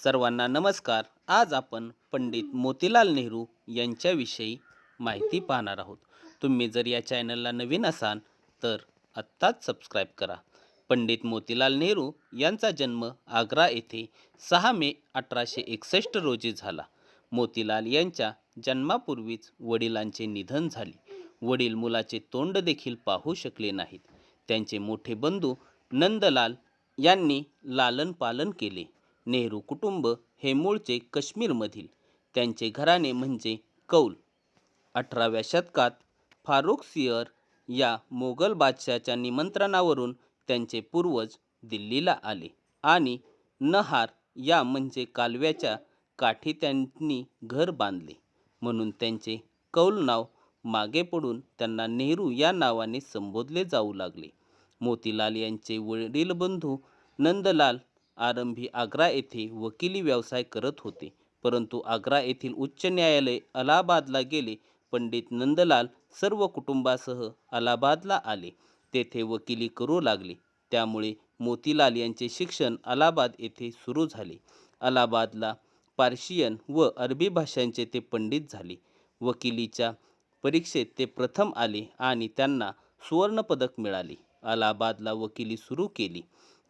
सर्वांना नमस्कार. आज आपण पंडित मोतीलाल नेहरू यांच्याविषयी माहिती पाहणार आहोत. तुम्ही जर या चॅनलला नवीन असाल तर आत्ताच सबस्क्राईब करा. पंडित मोतीलाल नेहरू यांचा जन्म आग्रा येथे सहा मे अठराशे एकसष्ट रोजी झाला. मोतीलाल यांच्या जन्मापूर्वीच वडिलांचे निधन झाले. वडील मुलाचे तोंड देखील पाहू शकले नाहीत. त्यांचे मोठे बंधू नंदलाल यांनी लालन पालन केले. नेहरू कुटुंब हे मूळचे काश्मीरमधील त्यांचे घराणे म्हणजे कौल. अठराव्या शतकात फारुख सियर या मोगल बादशाच्या निमंत्रणावरून त्यांचे पूर्वज दिल्लीला आले आणि नहार या म्हणजे कालव्याच्या काठी त्यांनी घर बांधले. म्हणून त्यांचे कौल नाव मागे पडून त्यांना नेहरू या नावाने संबोधले जाऊ लागले. मोतीलाल यांचे वडील बंधू नंदलाल आरंभी आग्रा येथे वकिली व्यवसाय करत होते. परंतु आग्रा येथील उच्च न्यायालय अलाहाबादला गेले. पंडित नंदलाल सर्व कुटुंबासह अलाहाबादला आले. तेथे वकिली करू लागले. त्यामुळे मोतीलाल यांचे शिक्षण अलाहाबाद येथे सुरू झाले. अलाहाबादला पार्शियन व अरबी भाषांचे ते पंडित झाले. वकिलीच्या परीक्षेत ते प्रथम आले आणि त्यांना सुवर्णपदक मिळाले. अलाहाबादला वकिली सुरू केली.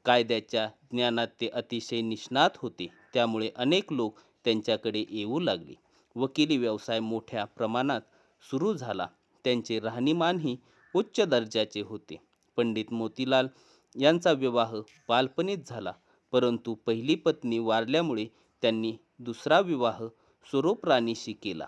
कायद्याच्या ज्ञानात ते अतिशय निष्णात होते. त्यामुळे अनेक लोक त्यांच्याकडे येऊ लागले. वकिली व्यवसाय मोठ्या प्रमाणात सुरू झाला. त्यांचे राहणीमानही उच्च दर्जाचे होते. पंडित मोतीलाल यांचा विवाह बालपणीत झाला. परंतु पहिली पत्नी वारल्यामुळे त्यांनी दुसरा विवाह स्वरूप राणीशी केला.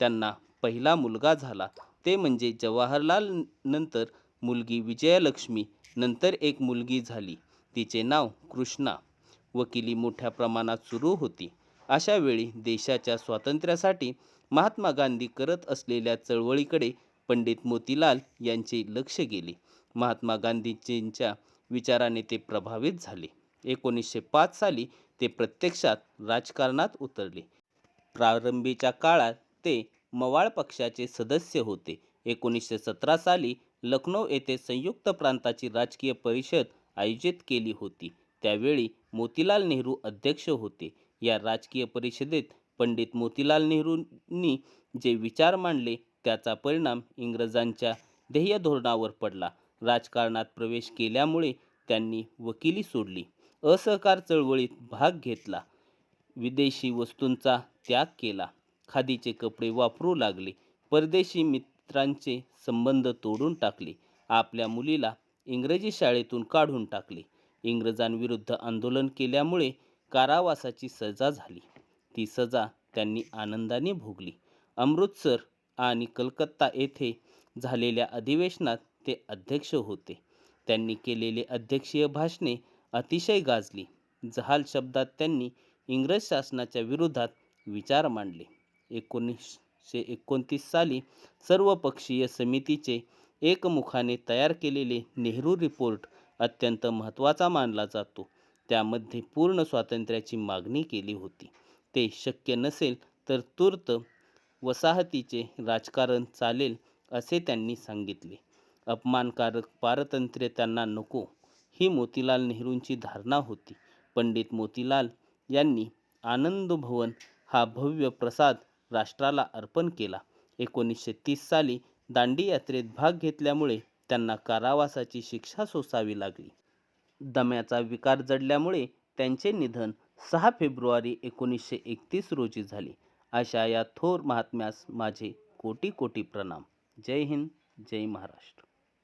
त्यांना पहिला मुलगा झाला. ते म्हणजे जवाहरलाल नंतर मुलगी विजयलक्ष्मी नंतर एक मुलगी झाली. तिचे नाव कृष्णा. वकिली मोठ्या प्रमाणात सुरू होती. अशा वेळी देशाच्या स्वातंत्र्यासाठी महात्मा गांधी करत असलेल्या चळवळीकडे पंडित मोतीलाल यांचे लक्ष गेले. महात्मा गांधीजींच्या विचाराने ते प्रभावित झाले. एकोणीसशे पाच साली ते प्रत्यक्षात राजकारणात उतरले. प्रारंभीच्या काळात ते मवाळ पक्षाचे सदस्य होते. एकोणीसशे सतरा साली लखनौ येथे संयुक्त प्रांताची राजकीय परिषद आयोजित केली होती. त्यावेळी मोतीलाल नेहरू अध्यक्ष होते. या राजकीय परिषदेत पंडित मोतीलाल नेहरूंनी जे विचार मांडले त्याचा परिणाम इंग्रजांच्या ध्येय धोरणावर पडला. राजकारणात प्रवेश केल्यामुळे त्यांनी वकिली सोडली. असहकार चळवळीत भाग घेतला. विदेशी वस्तूंचा त्याग केला. खादीचे कपडे वापरू लागले. परदेशी मित्रांचे संबंध तोडून टाकले. आपल्या मुलीला इंग्रजी शाळेतून काढून टाकले. इंग्रजांविरुद्ध आंदोलन केल्यामुळे कारावासाची सजा झाली. ती सजा त्यांनी आनंदाने भोगली. अमृतसर आणि कलकत्ता येथे झालेल्या अधिवेशनात ते अध्यक्ष होते. त्यांनी केलेले अध्यक्षीय भाषणे अतिशय गाजली. जहाल शब्दात त्यांनी इंग्रज शासनाच्या विरोधात विचार मांडले. एकोणीसशे एकोणतीस साली सर्वपक्षीय समितीचे एकमुखाने तयार केलेले नेहरू रिपोर्ट अत्यंत महत्त्वाचा मानला जातो. त्यामध्ये पूर्ण स्वातंत्र्याची मागणी केली होती. ते शक्य नसेल तर तूर्त वसाहतीचे राजकारण चालेल असे त्यांनी सांगितले. अपमानकारक पारतंत्र्य त्यांना नको ही मोतीलाल नेहरूंची धारणा होती. पंडित मोतीलाल यांनी आनंद भवन हा भव्य प्रसाद राष्ट्राला अर्पण केला. एकोणीसशे तीस साली दांडी यात्रेत भाग घेतल्यामुळे त्यांना कारावासाची शिक्षा सोसावी लागली. दम्याचा विकार जडल्यामुळे त्यांचे निधन सहा फेब्रुवारी एकोणीसशे एकतीस रोजी झाले. अशा या थोर महात्म्यास माझे कोटी कोटी प्रणाम. जय हिंद जय महाराष्ट्र.